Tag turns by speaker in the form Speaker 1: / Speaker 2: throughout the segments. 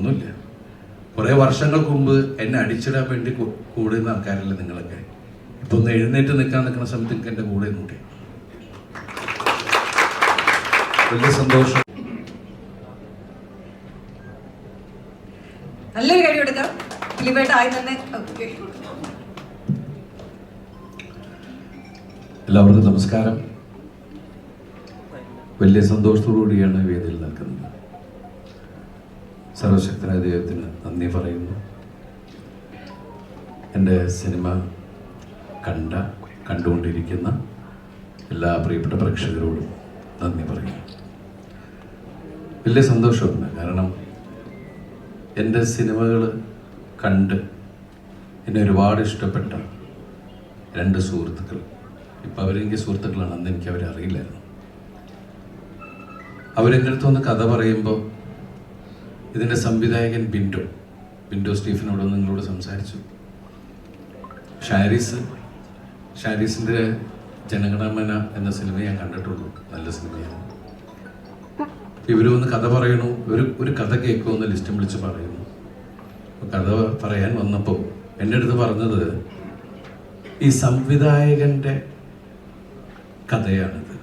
Speaker 1: ഒന്നുമില്ല. കുറേ വർഷങ്ങൾക്ക് മുമ്പ് എന്നെ അടിച്ചിടാൻ വേണ്ടി കൂടെ കൂടുന്ന ആൾക്കാരല്ലേ നിങ്ങളൊക്കെ. ഇപ്പൊ ഒന്ന് എഴുന്നേറ്റ് നിൽക്കാൻ നിൽക്കുന്ന സമയത്ത് നിങ്ങൾക്ക് എന്റെ കൂടെ നോക്കി വലിയ സന്തോഷം.
Speaker 2: നല്ലൊരു എടുക്കാം
Speaker 1: എല്ലാവർക്കും നമസ്കാരം. വലിയ സന്തോഷത്തോടു കൂടിയാണ് വേദിയിൽ നിൽക്കുന്നത്. സർവശക്തനായ ദൈവത്തിന് നന്ദി പറയുന്നു. എന്റെ സിനിമ കണ്ട കണ്ടുകൊണ്ടിരിക്കുന്ന എല്ലാ പ്രിയപ്പെട്ട പ്രേക്ഷകരോടും നന്ദി പറയുന്നു. വലിയ സന്തോഷമുണ്ട് കാരണം എന്റെ സിനിമകൾ കണ്ട് എന്നെ ഒരുപാട് ഇഷ്ടപ്പെട്ട രണ്ട് സുഹൃത്തുക്കൾ. ഇപ്പം അവരെനിക്ക് സുഹൃത്തുക്കളാണ് അന്ന് എനിക്ക് അവരെ അറിയില്ലായിരുന്നു. അവരെന്റെ അടുത്ത് വന്ന് കഥ പറയുമ്പോൾ ഇതിന്റെ സംവിധായകൻ ബിൻഡോ ബിൻഡോ സ്റ്റീഫനോട് നിങ്ങളോട് സംസാരിച്ചു. ഷാരിസ് ഷാരിസിന്റെ ജനഗണമന എന്ന സിനിമ ഞാൻ കണ്ടിട്ടുള്ളൂ. നല്ല സിനിമയാണ്. ഇവരൊന്ന് കഥ പറയണു. ഒരു ഒരു കഥ കേൾക്കുമെന്ന് ലിസ്റ്റ് വിളിച്ച് പറയുന്നു. കഥ പറയാൻ വന്നപ്പോൾ എന്റെ അടുത്ത് പറഞ്ഞത് ഈ സംവിധായകന്റെ കഥയാണിത്.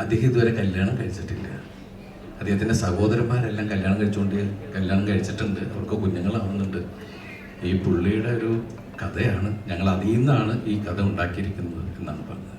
Speaker 1: അദ്ദേഹം ഇതുവരെ കല്യാണം കഴിച്ചിട്ടില്ല. അദ്ദേഹത്തിന്റെ സഹോദരന്മാരെല്ലാം കല്യാണം കഴിച്ചുകൊണ്ട് കല്യാണം കഴിച്ചിട്ടുണ്ട്. അവർക്ക് കുഞ്ഞുങ്ങളാവുന്നുണ്ട്. ഈ പുള്ളിയുടെ ഒരു കഥയാണ് ഞങ്ങൾ അതിൽ നിന്നാണ് ഈ കഥ ഉണ്ടാക്കിയിരിക്കുന്നത് എന്നാണ് പറഞ്ഞത്.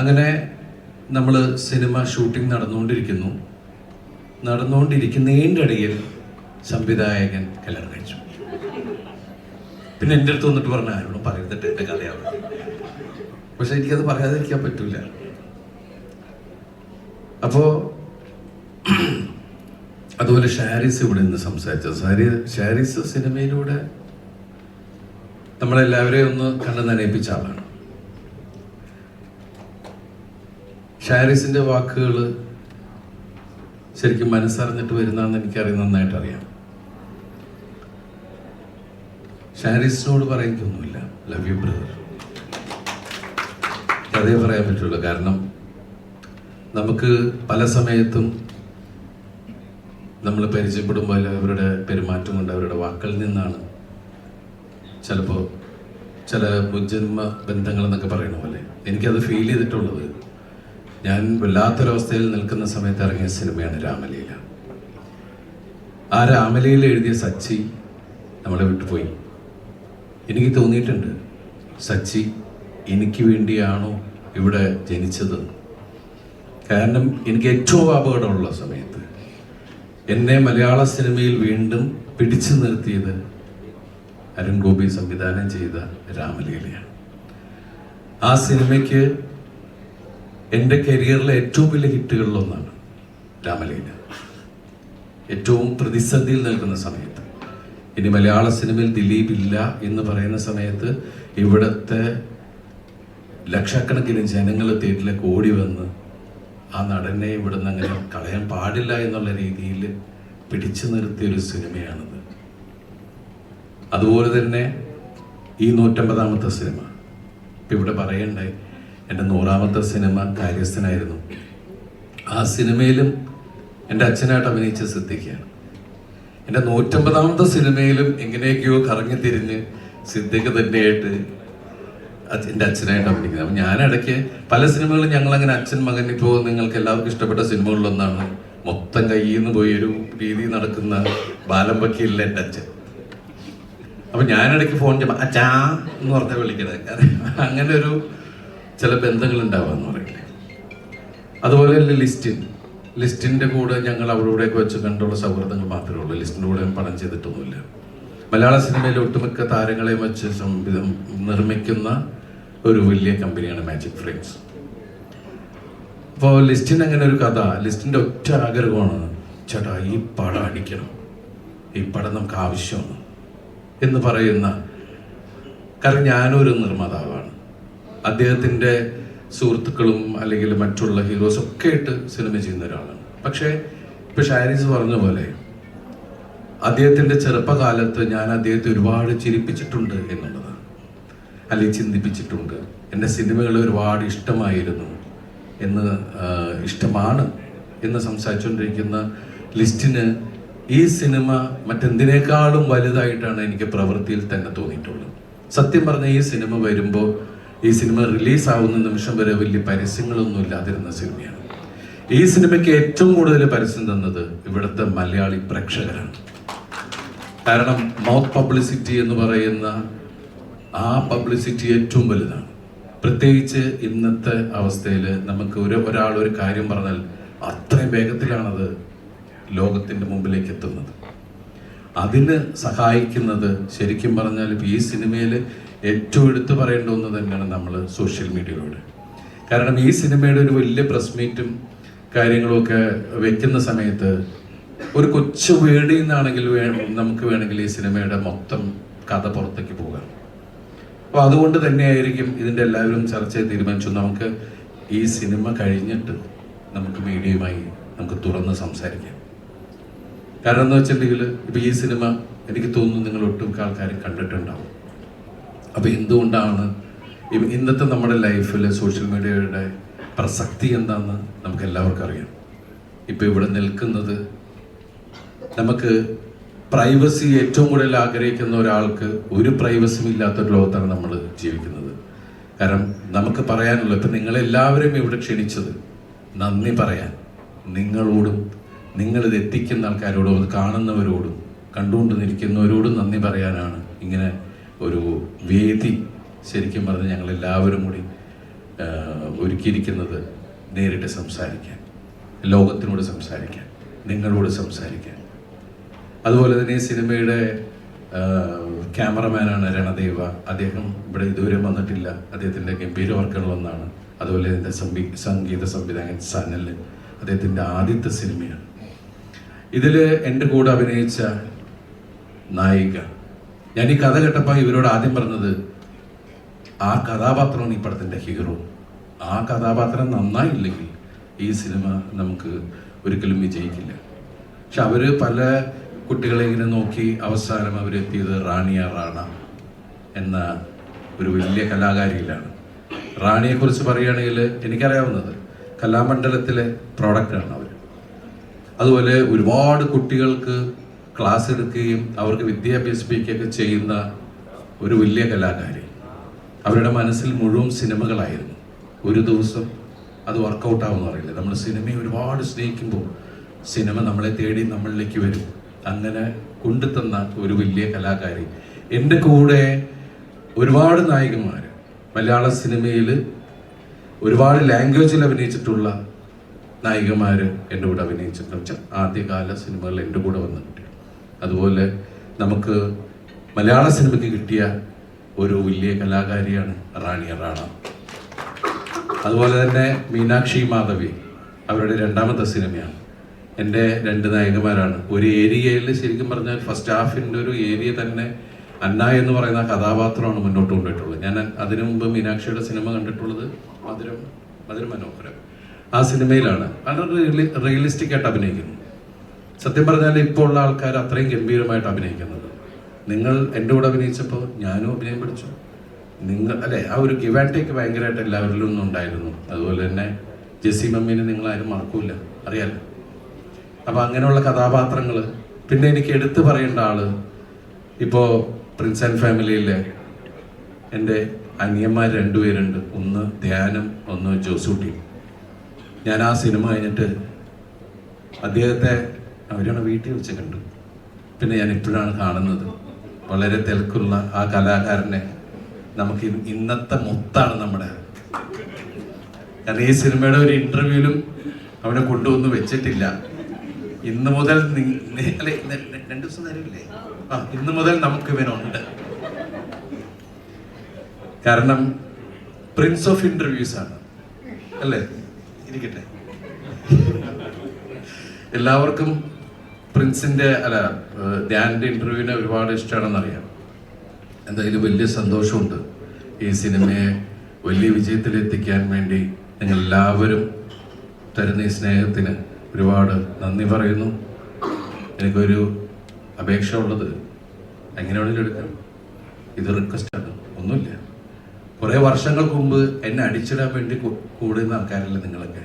Speaker 1: അങ്ങനെ നമ്മൾ സിനിമ ഷൂട്ടിംഗ് നടന്നുകൊണ്ടിരിക്കുന്നു. നടന്നുകൊണ്ടിരിക്കുന്നതിന്റെ ഇടയിൽ സംവിധായകൻ കല്യാണം കഴിച്ചു. പിന്നെ എന്റെ അടുത്ത് വന്നിട്ട് പറഞ്ഞ ആരോടും പറയരുതിട്ട് എന്റെ കഥയാണ് പക്ഷെ എനിക്കത് പറയാതിരിക്കാൻ പറ്റൂല. അപ്പോ അതുപോലെ ഷാരിസ് ഇവിടെ നിന്ന് സംസാരിച്ചത് സാരി ഷാരിസ് സിനിമയിലൂടെ നമ്മളെല്ലാവരെയും ഒന്ന് കണ്ടു നനയിപ്പിച്ച ആളാണ്. ഷാരിസിന്റെ വാക്കുകൾ ശരിക്കും മനസ്സറിഞ്ഞിട്ട് വരുന്നതെന്ന് എനിക്കറിയാം നന്നായിട്ട് അറിയാം ഷാരിസിനോട് പറയാനൊന്നുമില്ല ലവ് യു ബ്രദർ അതേ പറയാൻ പറ്റുള്ളൂ. കാരണം നമുക്ക് പല സമയത്തും നമ്മൾ പരിചയപ്പെടുമ്പോൾ അവരുടെ പെരുമാറ്റം കൊണ്ട് അവരുടെ വാക്കുകളിൽ നിന്നാണ് ചിലപ്പോൾ ചില മുജ്ജന്മ ബന്ധങ്ങൾ എന്നൊക്കെ പറയണ പോലെ എനിക്കത് ഫീൽ ചെയ്തിട്ടുള്ളത്. ഞാൻ വല്ലാത്തൊരവസ്ഥയിൽ നിൽക്കുന്ന സമയത്ത് ഇറങ്ങിയ സിനിമയാണ് രാമലീല. ആ രാമലീല എഴുതിയ സച്ചി നമ്മളെ വിട്ടുപോയി. എനിക്ക് തോന്നിയിട്ടുണ്ട് സച്ചി എനിക്ക് വേണ്ടിയാണോ ഇവിടെ ജനിച്ചത്? കാരണം എനിക്ക് ഏറ്റവും അപകടമുള്ള സമയത്ത് എന്നെ മലയാള സിനിമയിൽ വീണ്ടും പിടിച്ചു നിർത്തിയത് അരുൺ ഗോപി സംവിധാനം ചെയ്ത രാമലീലയാണ്. ആ സിനിമയ്ക്ക് എന്റെ കരിയറിലെ ഏറ്റവും വലിയ ഹിറ്റുകളിലൊന്നാണ് രാമലീല. ഏറ്റവും പ്രതിസന്ധിയിൽ നിൽക്കുന്ന സമയത്ത്. ഇനി മലയാള സിനിമയിൽ ദിലീപ് ഇല്ല എന്ന് പറയുന്ന സമയത്ത് ഇവിടുത്തെ ലക്ഷക്കണക്കിന് ജനങ്ങൾ തിയേറ്ററിലേക്ക് ഓടി വന്ന് ആ നടനെ ഇവിടുന്ന് അങ്ങനെ കളയാൻ പാടില്ല എന്നുള്ള രീതിയിൽ പിടിച്ചു നിർത്തിയ ഒരു സിനിമയാണിത്. അതുപോലെ തന്നെ ഈ നൂറ്റമ്പതാമത്തെ സിനിമ. ഇപ്പം ഇവിടെ പറയണ്ടേ എന്റെ നൂറാമത്തെ സിനിമ കാര്യസ്ഥനായിരുന്നു. ആ സിനിമയിലും എന്റെ അച്ഛനായിട്ട് അഭിനയിച്ച സിദ്ധിക്കാണ് എന്റെ നൂറ്റമ്പതാമത്തെ സിനിമയിലും എങ്ങനെയൊക്കെയോ കറങ്ങി തിരിഞ്ഞ് സിദ്ധിക്ക് തന്നെയായിട്ട് എന്റെ അച്ഛനായിട്ട് അഭിനയിക്കുന്നത് അപ്പം ഞാൻ ഇടയ്ക്ക് പല സിനിമകളും ഞങ്ങൾ അങ്ങനെ അച്ഛൻ മകൻ ഇപ്പോൾ നിങ്ങൾക്ക് എല്ലാവർക്കും ഇഷ്ടപ്പെട്ട സിനിമകളിലൊന്നാണ് മൊത്തം കയ്യിൽ നിന്ന് പോയി ഒരു രീതി നടക്കുന്ന ബാലം വക്കീലിലെ എന്റെ അച്ഛൻ. അപ്പം ഞാനിടയ്ക്ക് ഫോൺ ചെയ്യുമ്പോൾ അച്ഛാ എന്ന് പറഞ്ഞാൽ വിളിക്കണത് കാരണം അങ്ങനെ ഒരു ചില ബന്ധങ്ങൾ ഉണ്ടാവാന്ന് പറയില്ലേ. അതുപോലെ തന്നെ ലിസ്റ്റിൻ. ലിസ്റ്റിന്റെ കൂടെ ഞങ്ങൾ അവിടെ വെച്ച് കണ്ടുള്ള സൗഹൃദങ്ങൾ മാത്രമേ ഉള്ളൂ. ലിസ്റ്റിന്റെ കൂടെ പണം ചെയ്തിട്ടൊന്നുമില്ല. മലയാള സിനിമയിലെ ഒട്ടുമിക്ക താരങ്ങളെയും വെച്ച് സംവിധം നിർമ്മിക്കുന്ന ഒരു വലിയ കമ്പനിയാണ് മാജിക് ഫ്രെയിംസ് അപ്പോൾ ലിസ്റ്റിന് അങ്ങനെ ഒരു കഥ ലിസ്റ്റിന്റെ ഒറ്റ ആഗ്രഹമാണ് ചേട്ടാ ഈ പടം അടിക്കണം. ഈ പടം നമുക്ക് ആവശ്യമാണ്. എന്ന് പറയുന്ന കാരണം ഞാനൊരു നിർമ്മാതാവാണ്. അദ്ദേഹത്തിന്റെ സുഹൃത്തുക്കളും അല്ലെങ്കിൽ മറ്റുള്ള ഹീറോസ് ഒക്കെ ആയിട്ട് സിനിമ ചെയ്യുന്ന ഒരാളാണ്. പക്ഷേ ഇപ്പൊ ഷാരീസ് പറഞ്ഞ പോലെ അദ്ദേഹത്തിന്റെ ചെറുപ്പകാലത്ത് ഞാൻ അദ്ദേഹത്തെ ഒരുപാട് ചിരിപ്പിച്ചിട്ടുണ്ട് എന്നുള്ളതാണ് അല്ലെങ്കിൽ ചിന്തിപ്പിച്ചിട്ടുണ്ട്. എന്റെ സിനിമകൾ ഒരുപാട് ഇഷ്ടമായിരുന്നു എന്ന് ഇഷ്ടമാണ് എന്ന് സംസാരിച്ചുകൊണ്ടിരിക്കുന്ന ലിസ്റ്റിന് ഈ സിനിമ മറ്റെന്തിനേക്കാളും വലുതായിട്ടാണ് എനിക്ക് പ്രവൃത്തിയിൽ തന്നെ തോന്നിയിട്ടുള്ളത്. സത്യം പറഞ്ഞ ഈ സിനിമ വരുമ്പോൾ ഈ സിനിമ റിലീസ് ആവുന്ന നിമിഷം വരെ വലിയ പരസ്യങ്ങളൊന്നും ഇല്ലാതിരുന്ന സിനിമയാണ്. ഈ സിനിമയ്ക്ക് ഏറ്റവും കൂടുതൽ പരസ്യം തന്നത് ഇവിടുത്തെ മലയാളി പ്രേക്ഷകരാണ്. കാരണം മൗത്ത് പബ്ലിസിറ്റി എന്ന് പറയുന്ന ആ പബ്ലിസിറ്റി ഏറ്റവും വലുതാണ്. പ്രത്യേകിച്ച് ഇന്നത്തെ അവസ്ഥയിൽ നമുക്ക് ഒരു ഒരാൾ ഒരു കാര്യം പറഞ്ഞാൽ അത്രയും വേഗത്തിലാണത് ലോകത്തിന്റെ മുമ്പിലേക്ക് എത്തുന്നത്. അതിന് സഹായിക്കുന്നത് ശരിക്കും പറഞ്ഞാൽ ഈ സിനിമയിൽ ഏറ്റവും എടുത്തു പറയേണ്ട ഒന്ന് തന്നെയാണ് നമ്മൾ സോഷ്യൽ മീഡിയയിലൂടെ കാരണം ഈ സിനിമയുടെ ഒരു വലിയ പ്രസ് മീറ്റും കാര്യങ്ങളൊക്കെ വെക്കുന്ന സമയത്ത് ഒരു കൊച്ചു വേടിയിൽ നിന്നാണെങ്കിൽ നമുക്ക് വേണമെങ്കിൽ ഈ സിനിമയുടെ മൊത്തം കഥ പുറത്തേക്ക് പോകാം. അപ്പോൾ അതുകൊണ്ട് തന്നെയായിരിക്കും ഇതിന്റെ എല്ലാവരും ചർച്ച തീരുമാനിച്ചു. നമുക്ക് ഈ സിനിമ കഴിഞ്ഞിട്ട് നമുക്ക് മീഡിയയുമായി നമുക്ക് തുറന്ന് സംസാരിക്കാം. കാരണം എന്ന് വെച്ചിട്ടുണ്ടെങ്കിൽ ഇപ്പോൾ ഈ സിനിമ എനിക്ക് തോന്നുന്നു നിങ്ങൾ ഒട്ടുമിക്ക ആൾക്കാരും കണ്ടിട്ടുണ്ടാവും. അപ്പോൾ എന്തുകൊണ്ടാണ് ഇന്നത്തെ നമ്മുടെ ലൈഫിൽ സോഷ്യൽ മീഡിയയുടെ പ്രസക്തി എന്താണെന്ന് നമുക്ക് എല്ലാവർക്കും അറിയാം. ഇപ്പോൾ ഇവിടെ നിൽക്കുന്നത് നമുക്ക് പ്രൈവസി ഏറ്റവും കൂടുതൽ ആഗ്രഹിക്കുന്ന ഒരാൾക്ക് ഒരു പ്രൈവസിയും ഇല്ലാത്തൊരു ലോകത്താണ് നമ്മൾ ജീവിക്കുന്നത്. കാരണം നമുക്ക് പറയാനുള്ളത് ഇപ്പം നിങ്ങളെല്ലാവരും ഇവിടെ ക്ഷണിച്ചത് നന്ദി പറയാൻ. നിങ്ങളോടും നിങ്ങളിത് എത്തിക്കുന്ന ആൾക്കാരോടും അത് കാണുന്നവരോടും കണ്ടുകൊണ്ട് നിൽക്കുന്നവരോടും നന്ദി പറയാനാണ് ഇങ്ങനെ ഒരു വേദി ശരിക്കും പറഞ്ഞ് ഞങ്ങൾ എല്ലാവരും കൂടി ഒരുക്കിയിരിക്കുന്നത് നേരിട്ട് സംസാരിക്കാൻ ലോകത്തിനോട് സംസാരിക്കാൻ നിങ്ങളോട് സംസാരിക്കാൻ. അതുപോലെ തന്നെ ഈ സിനിമയുടെ ക്യാമറമാനാണ് രണദേവ. അദ്ദേഹം ഇവിടെ ഇതുവരെ വന്നിട്ടില്ല. അദ്ദേഹത്തിന്റെ ഗംഭീര വർക്കുകളൊന്നാണ് അതുപോലെ ഇതിന്റെ സംവി സംഗീത സംവിധായകൻ സനൽ അദ്ദേഹത്തിന്റെ ആദ്യത്തെ സിനിമയാണ്. ഇതിൽ എന്റെ കൂടെ അഭിനയിച്ച നായിക. ഞാൻ ഈ കഥ കേട്ടപ്പോൾ ഇവരോട് ആദ്യം പറഞ്ഞത് ആ കഥാപാത്രമാണ് ഈ പടത്തിന്റെ ഹീറോ. ആ കഥാപാത്രം നന്നായില്ലെങ്കിൽ ഈ സിനിമ നമുക്ക് ഒരിക്കലും വിജയിക്കില്ല. പക്ഷെ അവർ പല കുട്ടികളെ ഇങ്ങനെ നോക്കി അവസാനം അവരെത്തിയത് റാണിയ റാണ എന്ന ഒരു വലിയ കലാകാരിയിലാണ്. റാണിയെക്കുറിച്ച് പറയുകയാണെങ്കിൽ എനിക്കറിയാവുന്നത് കലാമണ്ഡലത്തിലെ പ്രോഡക്റ്റാണ് അവർ അതുപോലെ ഒരുപാട് കുട്ടികൾക്ക് ക്ലാസ് എടുക്കുകയും അവർക്ക് വിദ്യാഭ്യസിപ്പിക്കുകയൊക്കെ ചെയ്യുന്ന ഒരു വലിയ കലാകാരി. അവരുടെ മനസ്സിൽ മുഴുവൻ സിനിമകളായിരുന്നു. ഒരു ദിവസം അത് വർക്കൗട്ടാവുമെന്ന് അറിയില്ല. നമ്മൾ സിനിമയെ ഒരുപാട് സ്നേഹിക്കുമ്പോൾ സിനിമ നമ്മളെ തേടി നമ്മളിലേക്ക് വരും. അങ്ങനെ കൊണ്ടുതന്ന ഒരു വലിയ കലാകാരി. എന്റെ കൂടെ ഒരുപാട് നായികന്മാർ മലയാള സിനിമയിൽ ഒരുപാട് ലാംഗ്വേജിൽ അഭിനയിച്ചിട്ടുള്ള നായികമാർ എന്റെ കൂടെ അഭിനയിച്ചിട്ടുണ്ട്. ആദ്യകാല സിനിമകൾ എന്റെ കൂടെ വന്നിട്ടുണ്ട്. അതുപോലെ നമുക്ക് മലയാള സിനിമയ്ക്ക് കിട്ടിയ ഒരു വലിയ കലാകാരിയാണ് റാണി റാണ അതുപോലെ തന്നെ മീനാക്ഷി മാധവി അവരുടെ രണ്ടാമത്തെ സിനിമയാണ്. എന്റെ രണ്ട് നായകന്മാരാണ്. ഒരു ഏരിയയിൽ ശരിക്കും പറഞ്ഞാൽ ഫസ്റ്റ് ഹാഫിന്റെ ഒരു ഏരിയ തന്നെ അന്ന എന്ന് പറയുന്ന കഥാപാത്രമാണ് മുന്നോട്ട് കൊണ്ടുപോയിട്ടുള്ളത്. ഞാൻ അതിനു മുമ്പ് മീനാക്ഷിയുടെ സിനിമ കണ്ടിട്ടുള്ളത് മധുരം മധുരം മനോഹരം. ആ സിനിമയിലാണ്. വളരെ റിയലിസ്റ്റിക് ആയിട്ട് അഭിനയിക്കുന്നു. സത്യം പറഞ്ഞാൽ ഇപ്പോൾ ഉള്ള ആൾക്കാർ അത്രയും ഗംഭീരമായിട്ട് അഭിനയിക്കുന്നത്. നിങ്ങൾ എന്റെ കൂടെ അഭിനയിച്ചപ്പോൾ ഞാനും അഭിനയം പഠിച്ചു. നിങ്ങൾ അല്ലെ ആ ഒരു ഗിവ് ആൻഡ് ടേക്ക് ഭയങ്കരമായിട്ട് എല്ലാവരിലും ഉണ്ടായിരുന്നു അതുപോലെ തന്നെ ജെസ്സി മമ്മീനെ നിങ്ങൾ ആരും മറക്കൂല. അറിയാലോ? അപ്പം അങ്ങനെയുള്ള കഥാപാത്രങ്ങൾ പിന്നെ എനിക്ക് എടുത്തു പറയേണ്ട ആൾ ഇപ്പോ പ്രിൻസ് ആൻഡ് ഫാമിലിയിലെ എന്റെ അനിയന്മാർ രണ്ടുപേരുണ്ട്. ഒന്ന് ധ്യാനം ഒന്ന് ജോസൂട്ടി. ഞാൻ ആ സിനിമ കഴിഞ്ഞിട്ട് അദ്ദേഹത്തെ അവരാണ് വീട്ടിൽ വെച്ച് കണ്ടു. പിന്നെ ഞാൻ ഇപ്പോഴാണ് കാണുന്നത്. വളരെ തിരക്കുള്ള ആ കലാകാരനെ നമുക്ക് ഇന്നത്തെ മുത്താണ് നമ്മുടെ. കാരണം ഈ സിനിമയുടെ ഒരു ഇന്റർവ്യൂവിലും അവനെ കൊണ്ടുവന്ന് വെച്ചിട്ടില്ല. ഇന്ന് മുതൽ അല്ലെ രണ്ടു ദിവസം തരില്ലേ ആ ഇന്ന് മുതൽ നമുക്ക് ഇവനുണ്ട്. കാരണം പ്രിൻസ് ഓഫ് ഇന്റർവ്യൂസ് ആണ്. അല്ലേ? ഇരിക്കട്ടെ. എല്ലാവർക്കും പ്രിൻസിന്റെ അല്ല ധ്യാനിന്റെ ഇന്റർവ്യൂവിനെ ഒരുപാട് ഇഷ്ടമാണെന്ന് അറിയാം എന്തായാലും വലിയ സന്തോഷമുണ്ട് ഈ സിനിമയെ വലിയ വിജയത്തിലെത്തിക്കാൻ വേണ്ടി നിങ്ങൾ എല്ലാവരും തരുന്ന ഈ സ്നേഹത്തിന് ഒരുപാട് നന്ദി പറയുന്നു. എനിക്കൊരു അപേക്ഷ ഉള്ളത് എങ്ങനെ വേണമെങ്കിലും എടുക്കാം. ഇത് റിക്വസ്റ്റാണ് ഒന്നുമില്ല. കുറേ വർഷങ്ങൾക്ക് മുമ്പ് എന്നെ അടിച്ചിടാൻ വേണ്ടി കൂടെ കൂടുന്ന ആൾക്കാരല്ലേ നിങ്ങളൊക്കെ.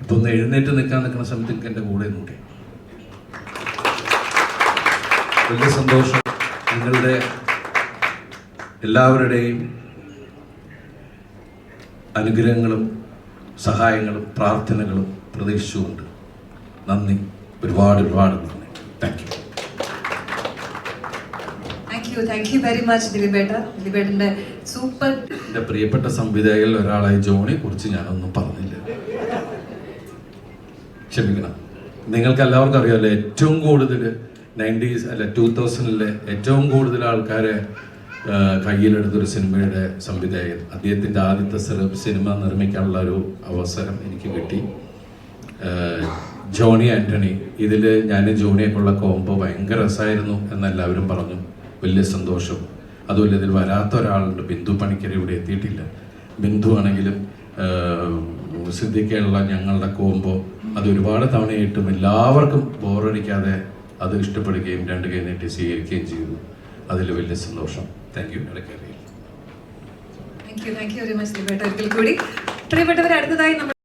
Speaker 1: ഇപ്പൊ ഒന്ന് എഴുന്നേറ്റ് നിൽക്കാൻ നിൽക്കുന്ന സമയത്ത് നിങ്ങൾക്ക് എന്റെ കൂടെ നോക്കേ വലിയ സന്തോഷം. നിങ്ങളുടെ എല്ലാവരുടെയും അനുഗ്രഹങ്ങളും സഹായങ്ങളും പ്രാർത്ഥനകളും പ്രതീക്ഷിച്ചുകൊണ്ട് നന്ദി. ഒരുപാട് ഒരുപാട് നന്ദി. Thank you
Speaker 2: thank you thank you very much ദിലീപേട്ട. Super
Speaker 1: എന്റെ പ്രിയപ്പെട്ട സംവിധായകരിൽ ഒരാളായി ജോണിയെ കുറിച്ച് ഞാനൊന്നും പറഞ്ഞില്ല. ക്ഷമിക്കണം. നിങ്ങൾക്ക് എല്ലാവർക്കും അറിയാമല്ലോ ഏറ്റവും കൂടുതൽ നയന്റീസ് അല്ല ടൂ തൗസൻഡിലെ ഏറ്റവും കൂടുതൽ ആൾക്കാരെ കയ്യിലെടുത്തൊരു സിനിമയുടെ സംവിധായകൻ. അദ്ദേഹത്തിന്റെ ആദ്യത്തെ സിനിമ നിർമ്മിക്കാനുള്ള ഒരു അവസരം എനിക്ക് കിട്ടി. ജോണി ആന്റണി ഇതിൽ ഞാൻ ജോണിയൊക്കെയുള്ള കോംബോ ഭയങ്കര രസമായിരുന്നു എന്നെല്ലാവരും പറഞ്ഞു. വലിയ സന്തോഷം. അതുപോലെ ഇതിൽ വരാത്ത ഒരാളുണ്ട്. ബിന്ദു പണിക്കർ ഇവിടെ എത്തിയിട്ടില്ല. ബിന്ദു ആണെങ്കിലും സിദ്ധിക്കുള്ള ഞങ്ങളുടെ കോംബോ അത് ഒരുപാട് തവണയായിട്ടും എല്ലാവർക്കും ബോറടിക്കാതെ അത് ഇഷ്ടപ്പെടുകയും രണ്ട് കൈ നീട്ടി സ്വീകരിക്കുകയും ചെയ്തു. അതിൽ വലിയ സന്തോഷം. താങ്ക് യു ഇടയ്ക്കറിയില്ല
Speaker 2: താങ്ക് യു താങ്ക് പ്രിയപ്പെട്ടവരെ അടുത്തതായി